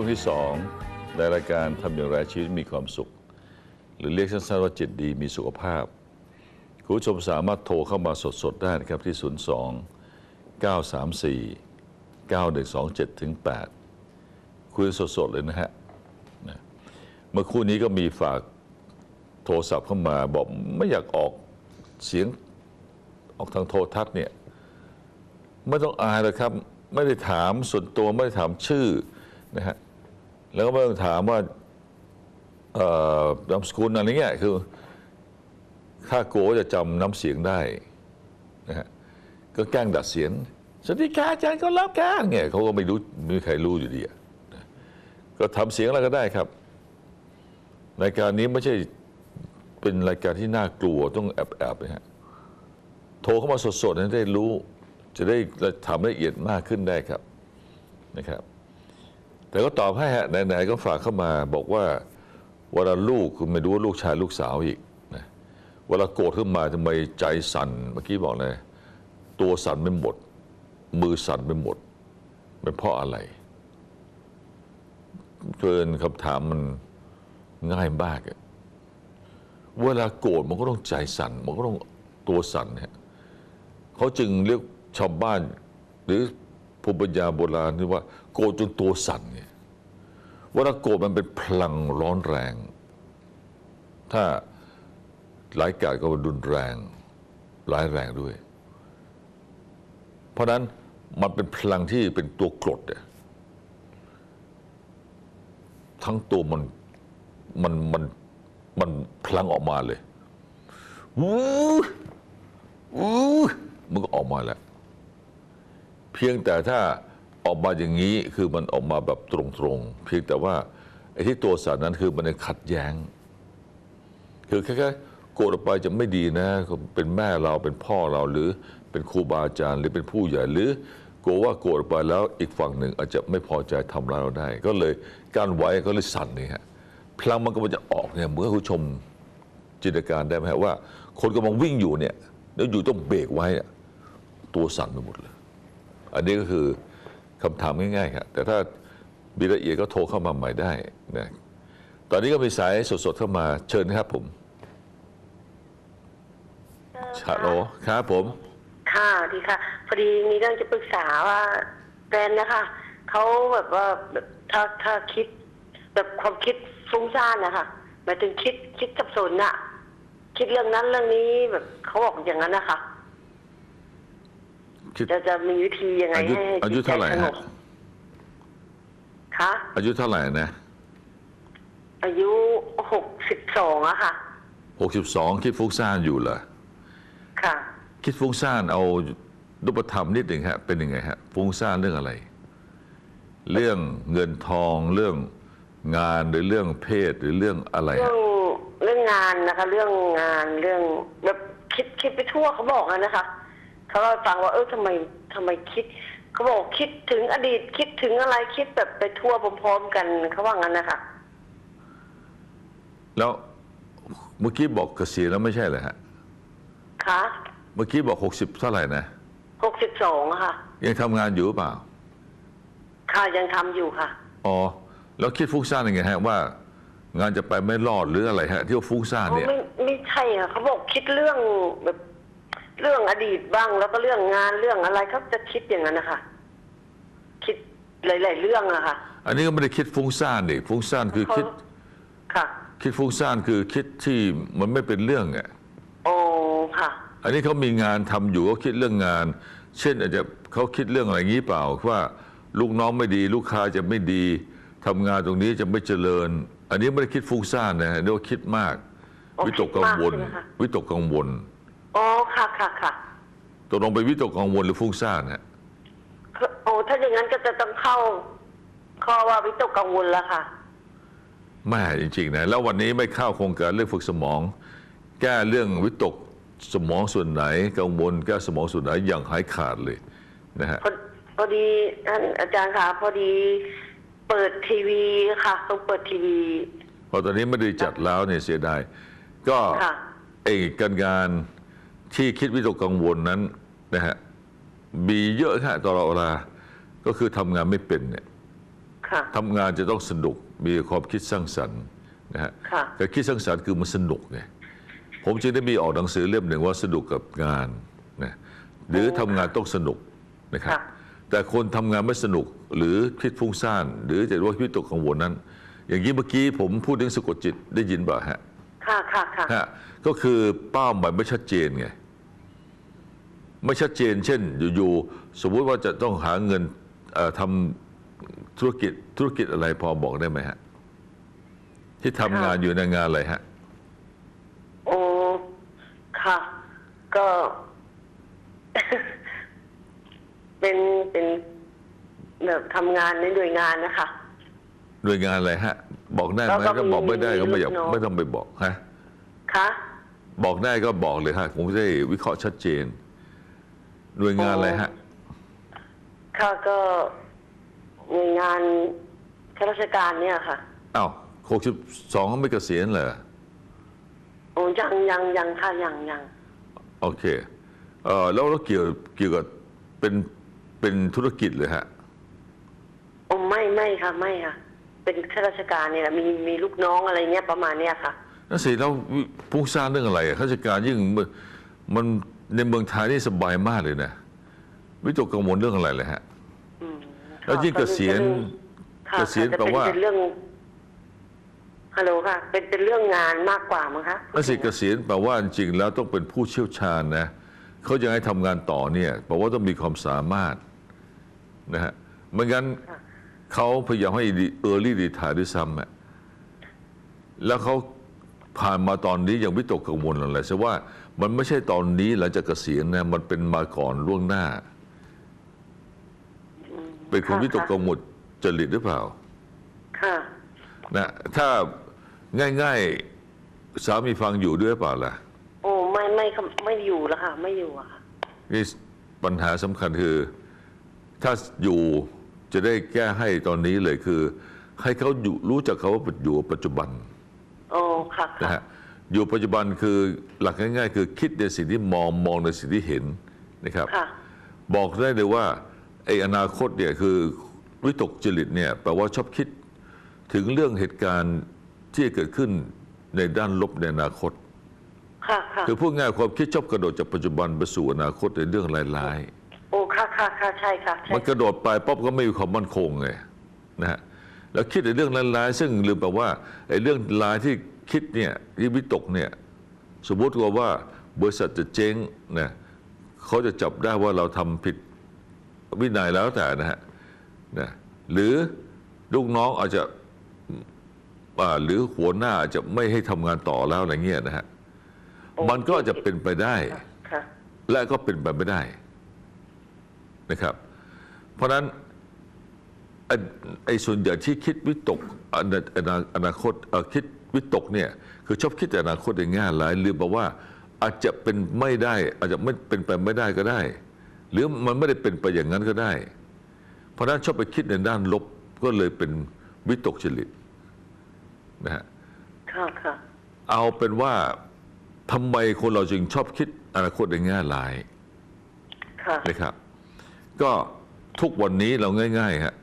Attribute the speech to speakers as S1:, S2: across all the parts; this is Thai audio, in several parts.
S1: ช่วงที่ 2 ในรายการทำอย่างไรชีวิตมีความสุข หรือเรียกสั้นๆว่าจิตดีมีสุขภาพ คุณผู้ชมสามารถโทรเข้ามาสดๆได้นะครับที่ 02 934 9127ถึง8คุยสดๆเลยนะฮะนะเมื่อคู่นี้ก็มีฝากโทรศัพท์เข้ามาบอกไม่อยากออกเสียงออกทางโทรทัศน์เนี่ยไม่ต้องอายเลยครับ ไม่ได้ถามส่วนตัวไม่ได้ถามชื่อนะฮะ แล้วก็ไม่ต้องถามว่าเอ่อนามสกุลอะไรเงี้ยคือ ถ้าโกจะจำน้ำเสียงได้นะฮะก็แกล้งดัดเสียงสวัสดีค่ะอาจารย์ก็รับค่ะเงี้ยเขาก็ไม่รู้ไม่มีใครรู้อยู่ดีก็ทำเสียงอะไรก็ได้ครับรายการนี้ไม่ใช่เป็นรายการที่น่ากลัวต้องแอบๆนะฮะโทรเข้ามาสดๆให้ได้รู้ จะได้ทำละเอียดมากขึ้นได้ครับนะครับ แต่ก็ตอบให้ฮะไหนๆก็ฝากเข้ามาบอกว่าเวลาลูกคุณไม่รู้ว่าลูกชายลูกสาวอีกนะเวลาโกรธขึ้นมาทำไมใจสั่นเมื่อกี้บอกเลยตัวสั่นไปหมด มือสั่นไปหมดเป็นเพราะอะไรเกินคำถามมันง่ายมากอะเวลาโกรธมันก็ต้องใจสั่นมันก็ต้องตัวสั่นเนี่ยเขาจึงเรียกชาวบ้าน หรือภูมิปัญญาโบราณที่ว่า โกรธจนตัวสั่นเนี่ยเวลาโกรธมันเป็นพลังร้อนแรง ถ้าหลายกาจก็รุนแรงร้ายแรงด้วย เพราะฉะนั้นมันเป็นพลังที่เป็นตัวกรดเนี่ยทั้งตัวมันมันมันมันพลังออกมาเลยวู้วู้มันก็ออกมาแล้ว เพียงแต่ถ้า ออกมาอย่างนี้คือมันออกมาแบบตรงๆ เพียงแต่ว่าไอ้ที่ตัวสารนั้นคือมันขัดแย้ง คือแค่โกรธออกไปจะไม่ดีนะ เป็นแม่เราเป็นพ่อเราหรือเป็นครูบาอาจารย์หรือเป็นผู้ใหญ่หรือกลัวว่าโกรธไปแล้วอีกฝั่งหนึ่งอาจจะไม่พอใจทำร้ายเราได้ ก็เลยการไว้ก็เลยสั่นนี่ฮะพลังมันก็มันจะออกเนี่ยเหมื่อนคุณชมจินตการได้ไหมฮะว่า คนกำลังวิ่งอยู่เนี่ยแล้วอยู่ต้องเบรกไว้ตัวสั่นไปหมดเลย อันนี้ก็คือ คำถามง่ายๆครับแต่ถ้ามีละเอียดก็โทรเข้ามาใหม่ได้นะตอนนี้ก็มีสายสดๆเข้ามาเชิญนะครับผมฮัลโหลครับผม
S2: ค่ะดีค่ะ พอดีมีเรื่องจะปรึกษาว่าแฟนนะคะเขาแบบว่าแบบถ้าถ้าคิด แบบความคิดฟุ้งซ่านนะคะหมายถึงคิดคิดสับสนอะคิดเรื่องนั้นเรื่องนี้แบบเขาบอกอย่างนั้นนะคะ
S1: คิด
S2: จะจะมีวิธียังไง
S1: อายุ
S2: ให้
S1: อายุ
S2: จิตใจ
S1: เท่าไหร่
S2: สง
S1: ฮะ
S2: บคะ
S1: อายุเท่าไหร่นะ
S2: อายุหกสิบสองอะค่ะ
S1: หกสิบสองคิดฟุ้งซ่านอยู่เหรอ
S2: ค่ะ
S1: คิดฟุ้งซ่านเอารูปธรรมนิดหนึ่งฮะเป็นยังไงฮะฟุ้งซ่านเรื่องอะไร เรื่องเงินทองเรื่องงานหรือเรื่องเพศหรือเรื่องอะไร
S2: เรื่อ
S1: ฮะ
S2: งเรื่องงานนะคะ เรื่องงานเรื่องแบบคิดคิดไปทั่วเขาบอกกันนะคะ เขาเล่าให้ฟังว่าเออทำไมทำไมคิดเขาบอกคิดถึงอดีตคิดถึงอะไรคิดแบบไปทั่วพร้อมๆกันเขาว่างั้นนะคะ
S1: แล้วเมื่อกี้บอกเกษียณแล้วไม่ใช่เหรอฮะ
S2: ค่ะ
S1: เมื่อกี้บอกหกสิบเท่าไหร่นะ
S2: หกสิบสองค่ะ
S1: ยังทำงานอยู่หรือเปล่า
S2: ค่ะยังทำอยู่ค่ะ
S1: อ๋อ แล้วคิดฟุ้งซ่านยังไงฮะว่า งานจะไปไม่รอดหรืออะไรฮะ ที่ว่าฟุ้งซ่าน
S2: อ๋อ
S1: เนี่ย
S2: ไม่ไม่ใช่ค่ะเขาบอกคิดเรื่องแบบ เรื่องอดีตบ้างแล้วก็เรื่องงานเรื่องอะไรเขาจะคิดอย่างนั้นนะคะคิดหลาย ๆ เรื่องอะค่ะ
S1: อันนี้ก็ไม่ได้คิดฟุ้งซ่านดิฟุ้งซ่านคือ
S2: เขา
S1: คิด
S2: ค่ะ
S1: คิดฟุ้งซ่านคือคิดที่มันไม่เป็นเรื่องอะ
S2: โอ้ค่ะ
S1: อันนี้เขามีงานทำอยู่เขาคิดเรื่องงาน เช่น อาจจะเขาคิดเรื่องอะไรงี้เปล่าว่าลูกน้องไม่ดี ลูกค้าจะไม่ดีทำงานตรงนี้จะไม่เจริญ อันนี้ไม่ได้คิดฟุ้งซ่านนะเรียกว่าคิดมาก
S2: อ๋อ
S1: วิตกกังวล
S2: คิดมากใช่ไหมคะ
S1: วิตกกังวล
S2: อ๋อค่ะค่ะค่ะ
S1: ตกลงไปนวิตกกังวลหรือฟุ้งซ่านฮะ
S2: โอ้ถ้าอย่างนั้นก็จะต้องเข้า ข้อว่าวิตกกังวลแล้วค่ะ
S1: แม่จริงๆนะแล้ววันนี้ไม่เข้าโครงการเรื่องฝึกสมอง แก้เรื่องวิตกสมองส่วนไหน กังวลแก้สมองส่วนไหนอย่างหายขาดเลยนะฮะ
S2: พอพอดีท่านอาจารย์ค่ะ พอดีเปิดทีวีค่ะต้องเปิดทีวี
S1: พอตอนนี้ไม่ได้จัดแล้วเนี่ยเสียดายก็
S2: ค่ะ
S1: ไอ้การงาน ที่คิดวิตกกังวลนั้นนะฮะมีเยอะฮะตลอดเวลาก็คือทำงานไม่เป็นเนี่ย
S2: ค่ะ
S1: ทำงานจะต้องสนุกมีความคิดสร้างสรรค์นะฮะ
S2: ค่ะ
S1: การคิดสร้างสรรค์คือมันสนุกไงผมจึงได้มีออกหนังสือเล่มหนึ่งว่าสนุกกับงานนะหรือทำงานต้องสนุกนะครับ
S2: ค่ะ
S1: แต่คนทำงานไม่สนุกหรือคิดฟุ้งซ่านหรือจะว่าวิตกกังวลนั้น อย่างนี้เมื่อกี้ผมพูดถึงสะกดจิตได้ยินบ่าฮะ
S2: ค่ะค่ะค่ะ
S1: ฮะก็คือเป้าหมายไม่ชัดเจนไงไม่ชัดเจน เช่น อยู่ๆสมมุติว่าจะต้องหาเงินเอ่อทำธุรกิจธุรกิจอะไรพอบอกได้ไหมฮะ ที่ทำงานอยู่ในงานอะไรฮะ
S2: โอ้ค่ะ ก็ เป็นเป็นแบบทำงานในหน่วยงานนะคะ
S1: หน่วยงานอะไรฮะ บอกได้ไหม
S2: แล้วก็
S1: ก็บอกไม่ได้ก็ไม่อยาก
S2: มีลูกน้อง
S1: ไม่ต้องไปบอกฮะ
S2: ค่ะ
S1: บอกได้ก็บอกเลยฮะผมจะได้วิเคราะห์ชัดเจนหน่วยงานอะไรฮะ
S2: ค่ะก็หน่วยงานข้าราชการเนี่ยค่ะ
S1: อ้าวหกสิบสองไม่เกษียณเหรอ
S2: โอ้ยังยังยังค่ะยังยัง
S1: โอเค เออแล้วแล้วเกี่ยวเกี่ยวกับเป็นเป็นธุรกิจเลยฮะ
S2: โอ้ไม่ไม่ค่ะไม่ค่ะ เป็นข้าราชการเนี่ยแหละมีมีลูกน้องอะไรเงี้ยประมาณเนี้ยค่ะ
S1: นั่นสิแล้ววิพุ่งสร้างเรื่องอะไรอะข้าราชการยิ่งมันมันในเมืองไทยนี่สบายมากเลยนะวิตกกังวลเรื่องอะไรเลยฮะ
S2: อืม
S1: แล้วยิ่งเกษียณ
S2: ค่ะ
S1: เกษียณ
S2: ค่ะ
S1: แปลว่า
S2: จะเป็นเรื่องฮัลโหลค่ะ เป็นเป็นเรื่องงานมากกว่ามั้งคะ
S1: นั่นสิเกษียณแปลว่าจริงๆแล้วต้องเป็นผู้เชี่ยวชาญนะเขาจะให้ทำงานต่อเนี่ยแปลว่าต้องมีความสามารถนะฮะไม่งั้น เขาพยายามให้เออร์ลี่ดีทายด้วยซ้ำอะแล้วเขาผ่านมาตอนนี้ยังวิตกกังวลอะไรซะว่ามันไม่ใช่ตอนนี้หลังจากเกษียณนะมันเป็นมาก่อนล่วงหน้า เป็นคนวิตกกังวลจริตหรือเปล่า
S2: ค่ะ
S1: นะถ้าง่ายๆสามีฟังอยู่ด้วยเปล่าล่ะ
S2: โอ้ไม่ไม่ค่ะไม่อยู่แล้วค่ะ ไม่อยู่อะค่ะ
S1: นี่ปัญหาสำคัญคือ ถ้าอยู่ จะได้แก้ให้ตอนนี้เลยคือ ให้เขาอยู่รู้จักเขาว่าอยู่ปัจจุบัน
S2: โอ้ค่ะ
S1: นะ
S2: ค่ะ
S1: ฮะอยู่ปัจจุบันคือหลักง่ายๆ คือคิดในสิ่งที่มองมองในสิ่งที่เห็นนะครับ
S2: ค่ะ
S1: บอกได้เลยว่าไอ้อนาคตเนี่ยคือวิตกจริตเนี่ยแปลว่าชอบคิดถึงเรื่องเหตุการณ์ที่จะเกิดขึ้นในด้านลบในอนาคต
S2: ค่ะค่ะ
S1: คือพูดง่ายความคิดชอบกระโดดจากปัจจุบันไปสู่อนาคตในเรื่องร้ายๆ
S2: โอ้ ค่ะค่ะค่ะใช่ค่ะใช่
S1: มันกระโดดไปป๊อบก็ไม่มีความมั่นคงไงนะฮะแล้วคิดในเรื่องร้ายๆซึ่งลืมไปว่าไอ้เรื่องร้ายที่คิดเนี่ยที่วิตกเนี่ยสมมติว่าว่าบริษัทจะเจ๊งนะเขาจะจับได้ว่าเราทำผิดวินัยแล้วแต่นะฮะนะหรือลูกน้องอาจจะอ่าหรือหัวหน้าอาจจะไม่ให้ทำงานต่อแล้วอะไรเงี้ยนะฮะมันก็จะเป็นไปได้
S2: ค่ะค่ะ
S1: และก็เป็นไปไม่ได้ นะครับ เพราะฉะนั้นไอ้ไอ้ส่วนใหญ่ที่คิดวิตกอนาอนาอนาคตเอ่อคิดวิตกเนี่ยคือชอบคิดแต่อนาคตในแง่ร้ายลืมบอกว่าอาจจะเป็นไม่ได้ อาจจะไม่เป็นไปไม่ได้ก็ได้ หรือมันไม่ได้เป็นไปอย่างนั้นก็ได้ เพราะฉะนั้นชอบไปคิดในด้านลบก็เลยเป็นวิตกจริตนะฮะ
S2: ค่ะค่ะ
S1: เอาเป็นว่าทำไมคนเราจึงชอบคิดอนาคตในแง่ร้าย
S2: ค่ะ
S1: นะครับ ก็ทุกวันนี้เราง่ายๆฮะ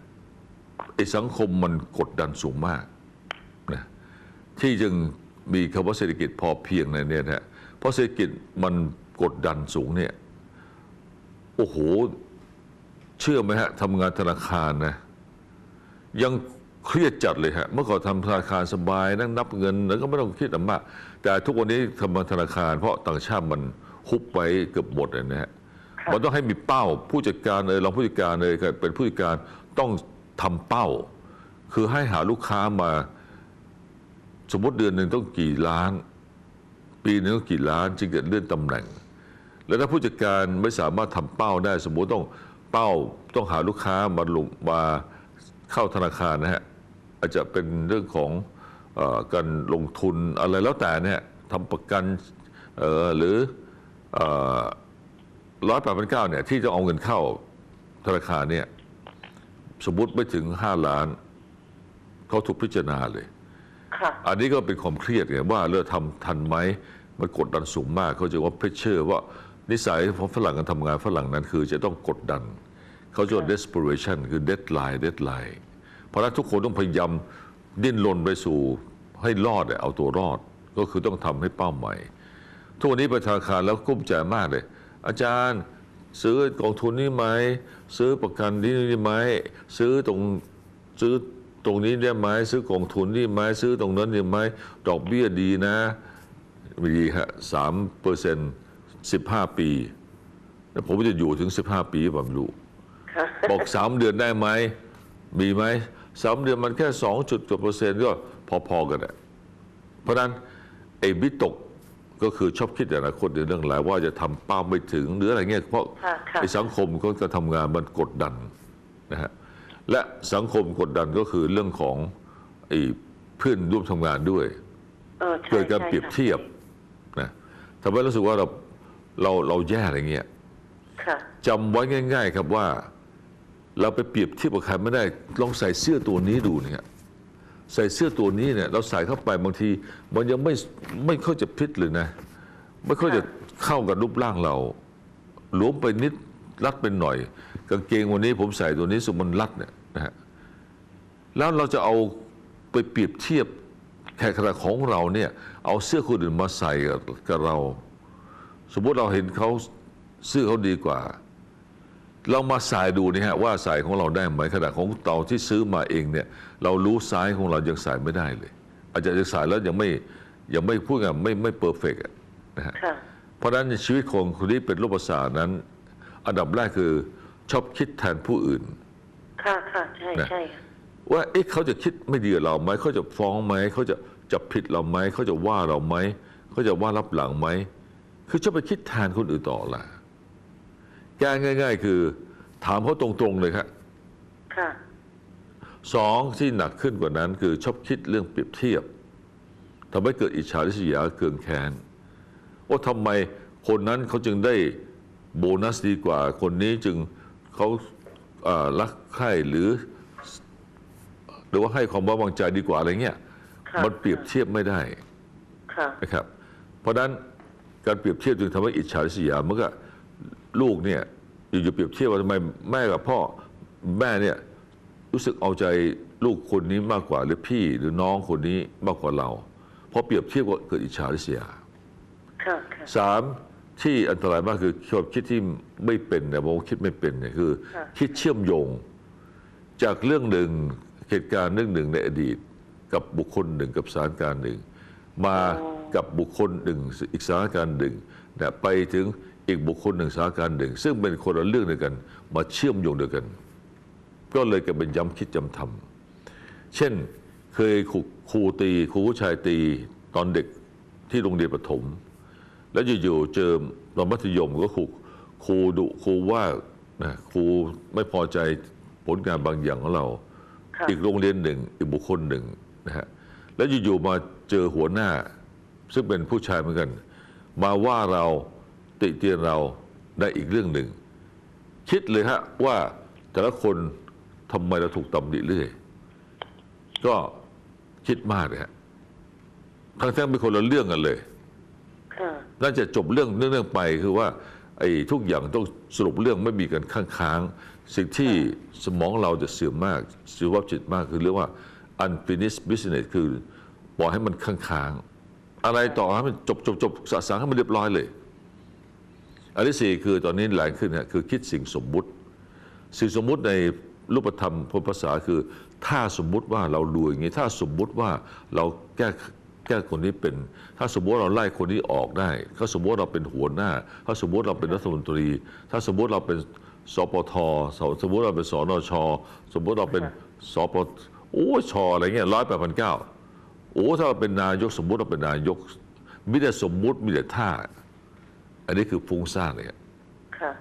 S1: ไอ้สังคมมันกดดันสูงมากนะที่จึงมีคำว่าเศรษฐกิจพอเพียงในเนี่ยนะฮะเพราะเศรษฐกิจมันกดดันสูงเนี่ยโอ้โห เชื่อไหมฮะทำงานธนาคารนะยังเครียดจัดเลยฮะเมื่อก่อนทำธนาคารสบายนั่งนับเงินแล้วก็ไม่ต้องคิดอะไรมาก แต่ทุกวันนี้ทำธนาคาร เพราะต่างชาติมันฮุบไว้เกือบหมดเลยนะฮะ มันต้องให้มีเป้าผู้จัดการเลยรองผู้จัดการเลยเป็นผู้จัดการต้องทำเป้า คือให้หาลูกค้ามา สมมติเดือนหนึ่งต้องกี่ล้าน ปีหนึงต้องกี่ล้านจึงจะเลื่อนตำแหน่ง แล้วถ้าผู้จัดการไม่สามารถทำเป้าได้ สมมติต้องเป้าต้องหาลูกค้ามาลงมาเข้าธนาคารนะฮะอาจจะเป็นเรื่องของอการลงทุนอะไรแล้วแต่เนี่ยทำประกันเอ่อหรือ ร้อยแปดพันเก้าเนี่ยที่จะเอาเงินเข้าธนาคารเนี่ยสมมุติไม่ถึงห้าล้านเขาถูกพิจารณาเลย
S2: ค่ะ
S1: อันนี้ก็เป็นความเครียดไงว่าเราทำทันไหมมันกดดันสูงมากเขาจะว่าเพชเชอร์ว่านิสัยของฝรั่งการทำงานฝรั่งนั้นคือจะต้องกดดัน เขาจะว่า desperation คือ deadline deadline พราะฉะนั้นทุกคนต้องพยายามดิ้นรนไปสู่ให้รอดอะเอาตัวรอด ก็คือต้องทำให้เป้าหมายทุกวันนี้ไปธนาคารแล้วกุ้มใจมากเลย อาจารย์ซื้อกองทุนนี้ไหมซื้อประกันนี้ได้ไหมซื้อตรงซื้อตรงนี้ได้ไหมซื้อกองทุนนี่ไหมซื้อตรงนั้นได้ไหมดอกเบี้ยดีนะไม่ดีฮะสามเปอร์เซ็นต์สิบห้าปีแล้วผมจะอยู่ถึงสิบห้าปีผมรู้บอกสามเดือนได้ไหมมีไหมสามเดือนมันแค่สองจุดกว่าเปอร์เซ็นต์ก็พอๆกันแหละเพราะฉะนั้นไอ้วิตก ก็คือชอบคิดอนาคตในเรื่องอะไรว่าจะทำเป้าไม่ถึงหรืออะไรเงี้ยเพราะ
S2: ค่ะค่ะ
S1: ไอ้สังคมก็จะทำงานมันกดดันนะฮะและสังคมกดดันก็คือเรื่องของไอ้เพื่อนร่วมทำงานด้วย
S2: เออใช่
S1: เกิดการ
S2: ใช่
S1: เปรียบ
S2: ค่ะ
S1: เทียบนะทำให้รู้สึกว่าเราเราเราแย่อะไรเงี้ย
S2: ค่ะ
S1: จำไว้ง่าย ๆ ครับว่า เราไปเปรียบเทียบกับใครไม่ได้ลองใส่เสื้อตัวนี้ดูเนี่ย ใส่เสื้อตัวนี้เนี่ยเราใส่เข้าไปบางทีมันยังไม่ไม่ค่อยจะพิษเลยนะ ไม่ค่อยจะเข้ากับรูปร่างเรา หลวมไปนิดรัดไปหน่อย กางเกงวันนี้ผมใส่ตัวนี้สมมันรัดเนี่ยนะฮะแล้วเราจะเอาไปเปรียบเทียบแค่ขนาดของเราเนี่ยเอาเสื้อคนอื่นมาใส่กับกับเรา สมมติเราเห็นเขาเสื้อเขาดีกว่า เรามาใส่ดูนี่ฮะว่าใส่ของเราได้ไหมขนาดของเราที่ซื้อมาเองเนี่ยเรารู้ไซส์ของเรายังใส่ไม่ได้เลย อาจจะใส่แล้วยังไม่ยังไม่พูดกันไม่ไม่เพอร์เฟกต์นะฮะ
S2: ค่ะ
S1: เพราะฉะนั้นในชีวิตของคนที่เป็นโรคประสาทนั้น อันดับแรกคือชอบคิดแทนผู้อื่น
S2: ค่ะค่ะใช่
S1: นะ
S2: ใช่ค่ะ
S1: ว่าเอ๊ะเขาจะคิดไม่ดีกับเราไหมเขาจะฟ้องไหมเขาจะจับผิดเราไหมเขาจะว่าเราไหมเขาจะว่ารับหลังไหมคือชอบไปคิดแทนคนอื่นต่อละ แก้ง่าย ๆ คือถามเขาตรงๆเลยครับ
S2: ค่ะ
S1: สองที่หนักขึ้นกว่านั้นคือชอบคิดเรื่องเปรียบเทียบทำให้เกิดอิจฉาริษยาเคืองแค้นว่าทำไมคนนั้นเขาจึงได้โบนัสดีกว่า คนนี้จึงเขาเอ่อรักใคร่หรือ หรือว่าให้ความไว้วางใจดีกว่าอะไรเงี้ย
S2: ค่ะ
S1: มันเปรียบเทียบไม่ได้
S2: ค่ะ
S1: นะครับ เพราะฉะนั้นการเปรียบเทียบจึงทำให้อิจฉาริษยาเมื่อก็ ลูกเนี่ยอยู่ๆเปรียบเทียบว่าทำไมแม่กับพ่อแม่เนี่ยรู้สึกเอาใจลูกคนนี้มากกว่าหรือพี่หรือน้องคนนี้มากกว่าเราพอเปรียบเทียบก็เกิดอิจฉาริษยา
S2: ค่ะค่ะ
S1: สามที่อันตรายมากคือความคิดที่ไม่เป็นเนี่ยบอกว่าคิดไม่เป็นเนี่ยคือ
S2: ค่ะ
S1: คิดเชื่อมโยง จากเรื่องหนึ่งเหตุการณ์เรื่องหนึ่งในอดีต กับบุคคลหนึ่งกับสถานการณ์หนึ่ง มากับบุคคลหนึ่งอีกสถานการณ์หนึ่งเนี่ยไปถึง อีกบุคคลหนึ่งสถานการณ์หนึ่ง ซึ่งเป็นคนละเรื่องเดียวกัน มาเชื่อมโยงเดียวกัน ก็เลยกลายเป็นย้ำคิดจำทำเช่นเคยครูครูตีครูผู้ชายตีตอนเด็กที่โรงเรียนประถม แล้วอยู่ๆเจอตอนมัธยมก็ครูครูดุครูว่านะครูไม่พอใจผลงานบางอย่างของเรา
S2: ค่ะ
S1: อีกโรงเรียนหนึ่ง อีกบุคคลหนึ่งนะฮะแล้วอยู่ๆมาเจอหัวหน้า ซึ่งเป็นผู้ชายเหมือนกัน มาว่าเรา ติเตียนเราได้อีกเรื่องหนึ่ง คิดเลยฮะว่าแต่ละคนทำไมเราถูกตำหนิเรื่อย ก็คิดมากเลยฮะทั้งๆเป็นคนละเรื่องกันเลย
S2: ค่ะ
S1: น่าจะจบเรื่องเรื่องๆไปคือว่า ไอ้ทุกอย่างต้องสรุปเรื่องไม่มีกันข้างค้างสิ่งที่สมองเราจะเสื่อมมากสุขภาพจิตมากคือเรียกว่า unfinished business คือปล่อยให้มันข้างค้างอะไรต่อให้มันจบจบจบสะสางให้มันเรียบร้อยเลย อันที่สี่คือตอนนี้แรงขึ้นเนี่ยคือคิดสิ่งสมมุติ สิ่งสมมุติในรูปธรรมพภาษาคือ ถ้าสมมุติว่าเรารวยอย่างนี้ ถ้าสมมุติว่าเราแก้แก้คนนี้เป็น ถ้าสมมติเราไล่คนนี้ออกได้ถ้าสมมติเราเป็นหัวหน้า ถ้าสมมติเราเป็นรัฐมนตรี ถ้าสมมติเราเป็นสปทสมมติเราเป็นสนช สมมติเราเป็นสปโอ้ชอะไรเงี้ยร้อยแปดพันเก้าโอ้ถ้าเราเป็นนายกสมมติเราเป็นนายกมีแต่สมมุติมีแต่ท่า อันนี้คือฟุ้งซ่านเลยครับ
S2: ค่ะ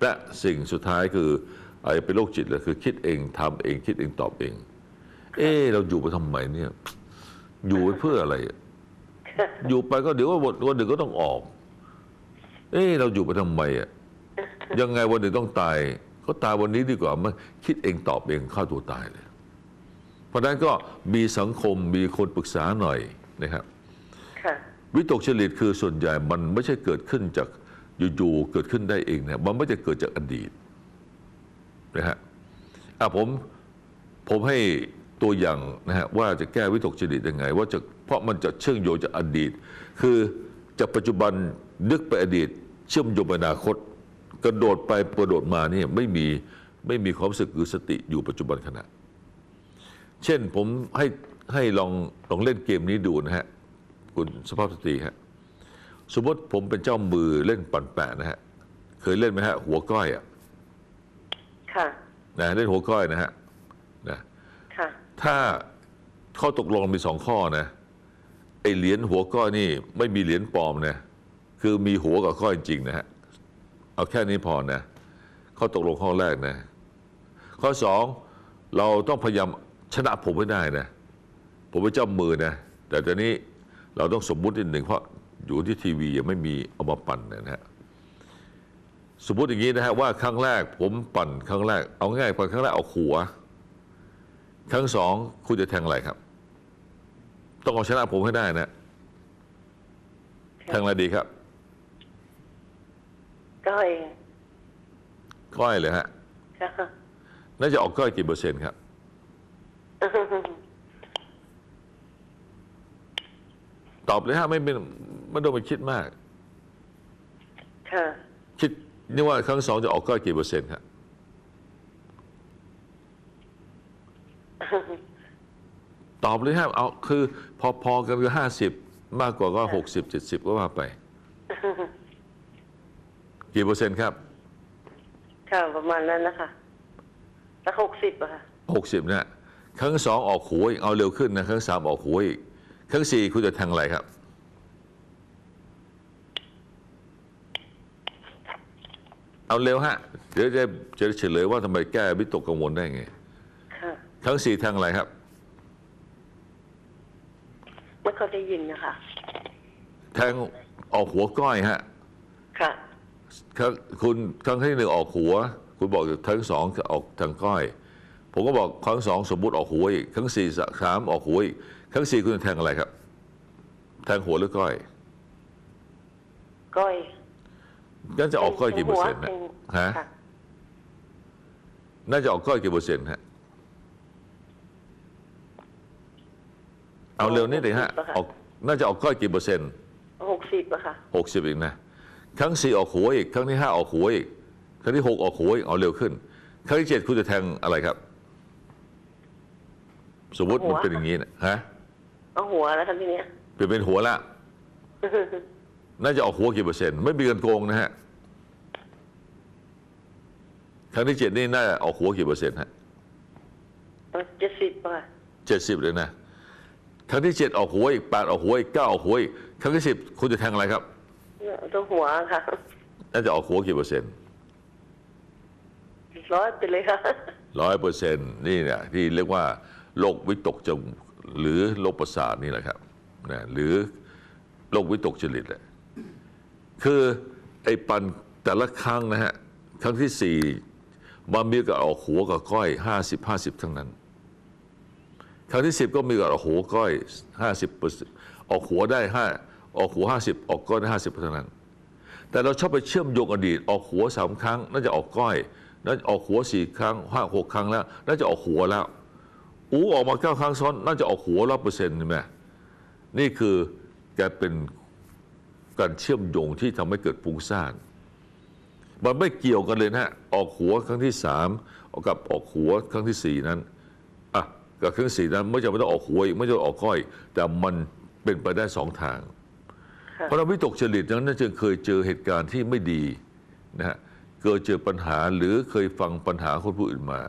S1: และสิ่งสุดท้ายคือไอ้เป็นโรคจิตเลยคือคิดเองทำเองคิดเองตอบเอง เอ๊ะเราอยู่ไปทำไมเนี่ย อยู่ไปเพื่ออะไร อยู่ไปก็เดี๋ยวว่าวันวันหนึ่งก็ต้องออก เอ๊ะเราอยู่ไปทำไมอะยังไงวันหนึ่งต้องตายก็ตายวันนี้ดีกว่ามาคิดเองตอบเองฆ่าตัวตายเลย เพราะฉะนั้นก็มีสังคมมีคนปรึกษาหน่อยนะครับ
S2: ค่ะ
S1: วิตกจริตคือส่วนใหญ่มันไม่ใช่เกิดขึ้นจากอยู่ๆเกิดขึ้นได้เองเนะมันไม่จะเกิดจากอดีตนะฮะอะผมผมให้ตัวอย่างนะฮะว่าจะแก้วิตกจริตยังไง ว่าจะเพราะมันจะเชื่อมโยงจากอดีต คือจากปัจจุบันนึกไปอดีต เชื่อมโยงไปอนาคต กระโดดไปกระโดดมาเนี่ยไม่มีไม่มีความรู้สึกหรือสติอยู่ปัจจุบันขณะ เช่นผมให้ให้ลองลองเล่นเกมนี้ดูนะฮะ คุณสภาพสตรีฮะสมมติผมเป็นเจ้ามือเล่นปั่นแปะนะฮะเคยเล่นไหมฮะ หัวก้อยอะ
S2: ค่ะ
S1: นะเล่นหัวก้อยนะฮะนะ
S2: ค่ะ
S1: ถ้าข้อตกลงมีสองข้อนะไอเหรียญหัวก้อยนี่ ไม่มีเหรียญปลอมนะคือมีหัวกับก้อยจริงนะฮะเอาแค่นี้พอนะข้อตกลงข้อแรกนะ ข้อสองเราต้องพยายามชนะผมให้ได้นะ ผมเป็นเจ้ามือนะ แต่ตอนนี้ เราต้องสมมุตินิดหนึ่งเพราะอยู่ที่ทีวียังไม่มีเอามาปั่นนะฮะสมมุติอย่างนี้นะฮะว่าครั้งแรกผมปั่นครั้งแรกเอาง่ายปั่นครั้งแรกเอาหัว ครั้งสองคุณจะแทงอะไรครับ ต้องเอาชนะผมให้ได้นะแทงอะไรดีครับ
S2: ก้อย
S1: ก้อยเลยฮะ
S2: ค่ะ
S1: น่าจะออกก้อยกี่เปอร์เซ็นต์ครับ ตอบเลยฮะไม่เป็นไม่ต้องไปคิดมาก
S2: ค่ะ
S1: คิดนี่ว่าครั้งสองจะออกก้อยกี่เปอร์เซ็นต์ครับตอบเลยฮะเอาคือ พอๆกันคือห้าสิบมากกว่าก็หกสิบเจ็ดสิบก็ว่าไป กี่เปอร์เซ็นต์ครับ
S2: ค่ะประมาณนั้นนะคะแล้วหกสิบอะค่ะ
S1: หกสิบเนี่ยครั้งสองออกหัวอีกเอาเร็วขึ้นนะครั้งสามออกหัวอีก ครั้งสี่คุณจะแทงอะไรครับ เอาเร็วฮะ เดี๋ยวจะจะเฉลยว่าทำไมแก้วิตกกังวลได้ไง
S2: ค่ะ
S1: ครั้งสี่แทงอะไรครับ
S2: ไม่ค่อยได้ยินนะคะ
S1: แทงออกหัวก้อยฮะ
S2: ค่ะ
S1: ครั้งคุณครั้งที่หนึ่งออกหัว คุณบอกครั้งสองออกทางก้อย ผมก็บอกครั้งสองสมมุติออกหัวอีก ครั้งสี่สามออกหัวอีก ครั้งสี่คุณจะแทงอะไรครับ แทงหัวหรือก้อย
S2: ก้อย
S1: งั้นจะออกก้อยกี่เปอร์เซ็นต์
S2: หั
S1: นะ
S2: ว
S1: ฮะ
S2: ค่ะ
S1: น่าจะออกก้อยกี่เปอร์เซ็นต์ฮะเอาเร็วนิดหนึ่งฮะออกน่าจะออกก้อยกี่เปอร์เซ็นต์
S2: หกสิบอะค่ะ
S1: หกสิบอีกนะ ครั้งสี่ออกหัวอีก ครั้งที่ห้าออกหัวอีก ครั้งที่หกออกหัวอีก เอาเร็วขึ้น ครั้งที่เจ็ดคุณจะแทงอะไรครับ สมมติมันเป็นอย่างนี้นะฮะ
S2: เอาหัวแล้วครับทีเนี้ย
S1: เปลี่ยนเป็นหัวละ น่าจะออกหัวกี่เปอร์เซ็นต์ ไม่มีการโกงนะฮะครั้งที่เจ็ดนี่น่าจะออกหัวกี่เปอร์เซ็นต์ฮะ
S2: เจ็ดสิบอะค่ะ
S1: เจ็ดสิบเลยนะครั้งที่เจ็ดออกหัวอีกแปดออกหัวอีกเก้าออกหัวอีกครั้งที่สิบคุณจะแทงอะไรครับ
S2: ตัวหัวค่ะ
S1: น่าจะออกหัวกี่เปอร์เซ็นต์
S2: ร้อยไปเลยค่ะ
S1: ร้อยเปอร์เซ็นต์นี่เนี่ยที่เรียกว่า โรควิตกจงหรือโรคประสาทนี่แหละครับนะหรือโรควิตกจริตแหละคือไอ้ปันแต่ละครั้งนะฮะครั้งที่สี่มันมีกับออกหัวกับก้อยห้าสิบห้าสิบทั้งนั้น ครั้งที่สิบก็มีกับออกหัวก้อยห้าสิบเปอร์เซ็นต์ออกหัวได้ห้าออกหัวห้าสิบออกก้อยได้ห้าสิบเทั้งนั้น แต่เราชอบไปเชื่อมโยงอดีต ออกหัวสามครั้ง น่าจะออกก้อยน่าจะออกหัวสี่ครั้งห้าหกครั้งแล้ว น่าจะออกหัวแล้ว อู้ออกมาเก้าครั้งซ้อน น่าจะออกหัวร้อยเปอร์เซ็นต์ใช่ไหมนี่คือแกเป็นการเชื่อมโยงที่ทำให้เกิดฟุ้งซ่านมันไม่เกี่ยวกันเลยนะฮะออกหัวครั้งที่สามออกกับออกหัวครั้งที่สี่นั้นอะกับครั้งสี่นั้นไม่จำเป็นต้องออกหัวอีกไม่จำเป็นต้องออกก้อย แต่มันเป็นไปได้สองทาง
S2: ค่ะ
S1: เพราะเราวิตกจริตนั้นน่าจะเคยเจอเหตุการณ์ที่ไม่ดีนะฮะเกิดเจอปัญหาหรือเคยฟังปัญหาคนผู้อื่นมา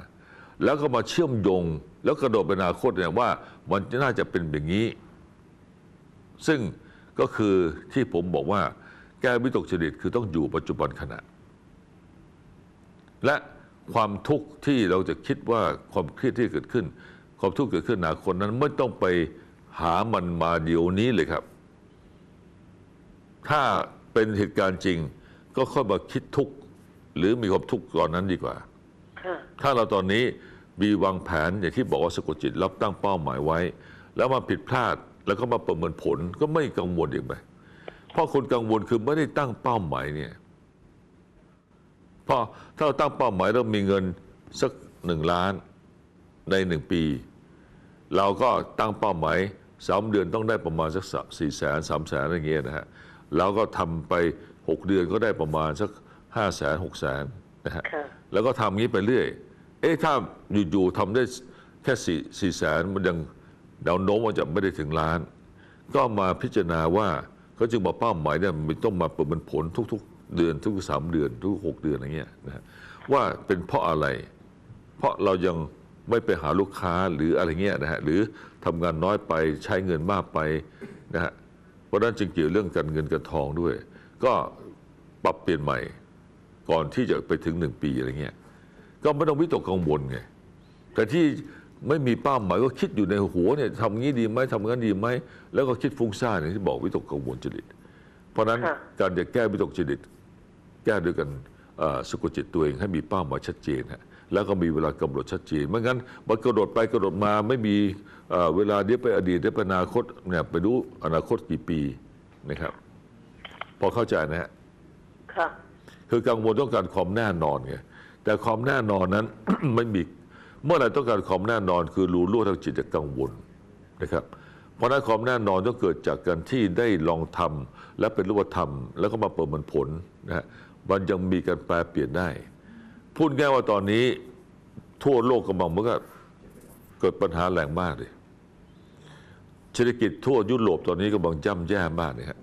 S1: แล้วก็มาเชื่อมโยง แล้วกระโดดไปอนาคตเนี่ยว่ามันน่าจะเป็นอย่างนี้ ซึ่งก็คือที่ผมบอกว่า แก้วิตกจริตคือต้องอยู่ปัจจุบันขณะ และความทุกข์ที่เราจะคิดว่าความเครียดที่เกิดขึ้น ความทุกข์เกิดขึ้นในอนาคตนั้นไม่ต้องไปหามันมาเดี๋ยวนี้เลยครับ ถ้าเป็นเหตุการณ์จริง ก็ค่อยมาคิดทุกข์หรือมีความทุกข์ตอนนั้นดีกว่า
S2: ค่ะ
S1: ถ้าเราตอนนี้ มีวางแผนอย่างที่บอกว่าสะกดจิตรับตั้งเป้าหมายไว้ แล้วมาผิดพลาดแล้วก็มาประเมินผลก็ไม่กังวลอีกไปเพราะคนกังวลคือไม่ได้ตั้งเป้าหมายเนี่ยเพราะถ้าเราตั้งเป้าหมายเรามีเงินสักหนึ่งล้านในหนึ่งปี เราก็ตั้งเป้าหมายสามเดือนต้องได้ประมาณสักสี่แสนสามแสนอะไรเงี้ยนะฮะเราก็ทำไปหกเดือนก็ได้ประมาณสักห้าแสนหกแสนนะฮะ
S2: ค่ะ
S1: แล้วก็ทำงี้ไปเรื่อยเอ๊ะถ้าอยู่ๆทำได้แค่สี่สี่แสนมันยังแนวโน้มว่าจะไม่ได้ถึงล้าน ก็มาพิจารณาว่าเขาจึงบอกเป้าหมายเนี่ยมันต้องมาประเมินผลทุกๆ เดือนทุกสามเดือน ทุกหกเดือนอะไรเงี้ยนะว่าเป็นเพราะอะไร เพราะเรายังไม่ไปหาลูกค้าหรืออะไรเงี้ยนะฮะหรือทำงานน้อยไปใช้เงินมากไปนะฮะเพราะฉะนั้นจึงเกี่ยวเรื่องการเงินการทองด้วย ก็ปรับเปลี่ยนใหม่ก่อนที่จะไปถึงหนึ่งปีอะไรเงี้ย ก็ไม่ต้องวิตกกังวลไงแต่ที่ไม่มีเป้าหมายก็คิดอยู่ในหัวเนี่ยทำงี้ดีไหมทำงั้นดีไหมแล้วก็คิดฟุ้งซ่านอย่างที่บอกวิตกกังวลจริต เพราะฉะนั้น
S2: ค่ะ
S1: การจะแก้วิตกจริต แก้ด้วยกันเอ่อสะกดจิตตัวเองให้มีเป้าหมายชัดเจนฮะแล้วก็มีเวลากำหนดชัดเจนไม่งั้นมันกระโดดไปกระโดดมาไม่มีเอ่อเวลาเดี๋ยวไปอดีตเดี๋ยวไปอนาคตเนี่ยไปดูอนาคตกี่ปีนะครับ พอเข้าใจนะฮะ
S2: ค่ะ
S1: คือกังวลต้องการความแน่นอนไง แต่ความแน่นอนนั้น ไม่มีเมื่อไรต้องการความแน่นอนคือรู้รู้ทางจิตจะกังวลนะครับ เพราะนั้นความแน่นอนต้องเกิดจากการที่ได้ลองทำและเป็นรูปธรรม แล้วก็มาประเมินผลนะฮะมันยังมีการแปลเปลี่ยนได้ พูดง่ายว่าตอนนี้ทั่วโลกกำลังมันก็เกิดปัญหาแรงมากเลยเศรษฐกิจทั่วยุโรปตอนนี้กำลังย่ำแย่มากเลยครับ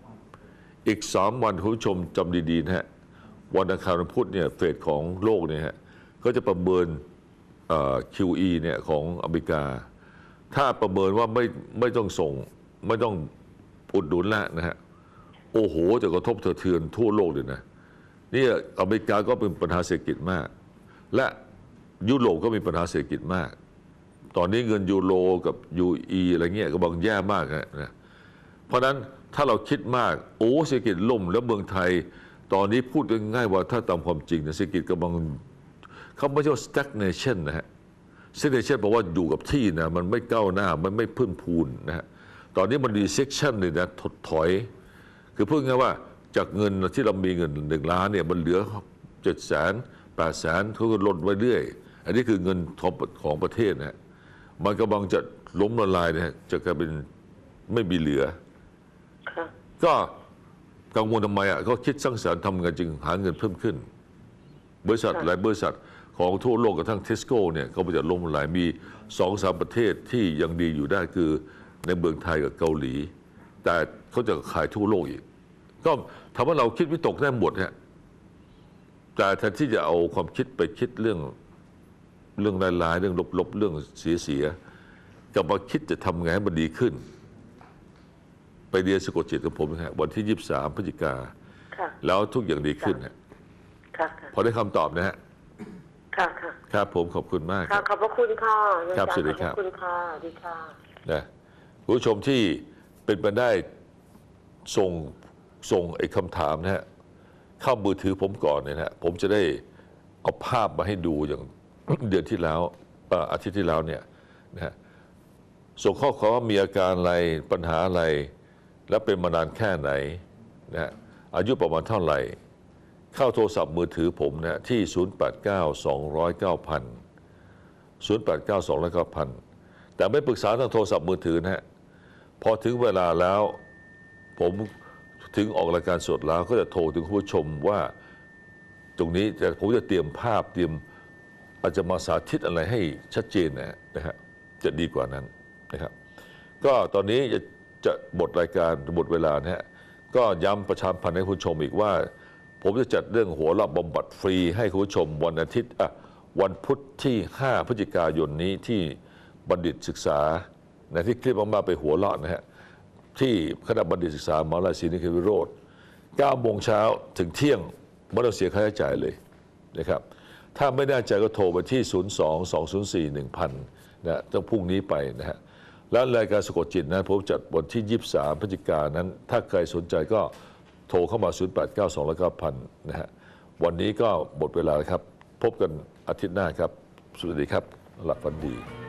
S1: อีกสามวันคุณผู้ชมจำดีๆนะฮะ วันอังคารพุธเนี่ยเฟดของโลกเนี่ยฮะก็จะประเมิน QE เนี่ยของอเมริกา ถ้าประเมินว่าไม่ไม่ต้องส่ง ไม่ต้องอุดหนุนแล้วนะฮะโอ้โหจะกระทบเทือนทั่วโลกเลยนะนี่อเมริกาก็เป็นปัญหาเศรษฐกิจมาก และยุโรปก็มีปัญหาเศรษฐกิจมาก ตอนนี้เงินยูโรกับ UE อะไรเงี้ยก็บังแย่มากนะเพราะนั้นถ้าเราคิดมากโอ้เศรษฐกิจล่มแล้วเมืองไทย ตอนนี้พูดง่ายๆว่าถ้าตามความจริงเศรษฐกิจกำลังเขาไม่ใช่ว่า stagnation นะฮะ stagnation แปลว่าอยู่กับที่นะมันไม่ก้าวหน้ามันไม่พื้นพูนนะฮะตอนนี้มัน recession เลยนะถดถอย คือพูดง่ายว่าจากเงินที่เรามีเงินหนึ่งล้านเนี่ยมันเหลือเจ็ดแสนแปดแสนเขาก็ลดไว้เรื่อย อันนี้คือเงินของของประเทศนะฮะมันกำลังจะล้มละลายนะฮะจะกลายเป็นไม่มีเหลือ ก็ กังวลทำไมอะก็คิดสร้างสรรค์ทำเงินจึงหาเงินเพิ่มขึ้น บริษัท
S2: ค่ะ
S1: หลายบริษัทของทั่วโลกกระทั่งเทสโก้เนี่ยเขาจะล้มละลายมีสองสามประเทศที่ยังดีอยู่ได้คือในเมืองไทยกับเกาหลี แต่เขาจะขายทั่วโลกอีก ก็ทำให้เราคิดวิตกได้หมดฮะแต่แทนที่จะเอาความคิดไปคิดเรื่องเรื่องร้ายๆเรื่องลบๆเรื่องเสียๆกลับมาคิดจะทำไงให้มันดีขึ้น ไปเรียนสะกดจิตกับผมนะฮะวันที่ยี่สามพฤศจิกา
S2: ค่ะ
S1: แล้วทุกอย่างดีขึ้นฮะ
S2: ค่ะ ค่ะ
S1: พอได้คำตอบนะฮะ
S2: ค่ะ ค่ะ
S1: ครับผมขอบคุณมากค
S2: ค่ะ
S1: รับ
S2: ขอบพระคุณค่ะ
S1: ครับ
S2: อาจาย์
S1: สวัสดีครับ
S2: ขอบคุณค่ะสวัสดีค่ะ
S1: นะคุณผู้ชมที่เป็นไปได้ส่งส่งไอ้คำถามนะฮะเข้ามือถือผมก่อนเนี่ยนะฮะผมจะได้เอาภาพมาให้ดูอย่าง เดือนที่แล้วเอ่ออาทิตย์ที่แล้วเนี่ยนะฮะส่งข้อความว่ามีอาการอะไรปัญหาอะไร และเป็นมานานแค่ไหนนะฮะอายุประมาณเท่าไหร่ เข้าโทรศัพท์มือถือผมนะที่ 089 209 000 089-209,000 แต่ไม่ปรึกษาทางโทรศัพท์มือถือนะฮะ พอถึงเวลาแล้ว ผมถึงออกรายการสดแล้วก็จะโทรถึงคุณผู้ชมว่าตรงนี้แต่ผมจะเตรียมภาพเตรียมอาจจะมาสาธิตอะไรให้ชัดเจนนะฮะนะฮะจะดีกว่านั้นนะครับ ก็ตอนนี้ จะจะหมดรายการหมดเวลานะฮะก็ย้ำประชามพันธ์ให้คุณชมอีกว่า ผมจะจัดเรื่องหัวเราะบำบัดฟรีให้คุณชมวันอาทิตย์อะวันพุธที่ 5 พฤศจิกายนนี้ที่บัณฑิตศึกษานะที่คลิปออกมาไปหัวเราะนะฮะที่คณะบัณฑิตศึกษามหาวิทยาลัยศรีนครินทรวิโรธ9โมงเช้าถึงเที่ยงไม่ต้องเสียค่าใช้จ่ายเลยนะครับถ้าไม่แน่ใจก็โทรไปที่ 02 204 1000นะต้องพรุ่งนี้ไปนะฮะ แล้วรายการสะกดจิตนะผมจัดวันที่ 23พฤศจิกายนนั้น ถ้าใครสนใจก็โทรเข้ามา 0 8 9 2 9 0 0นะฮะวันนี้ก็หมดเวลาแล้วครับ พบกันอาทิตย์หน้าครับ สวัสดีครับหลับฝันดี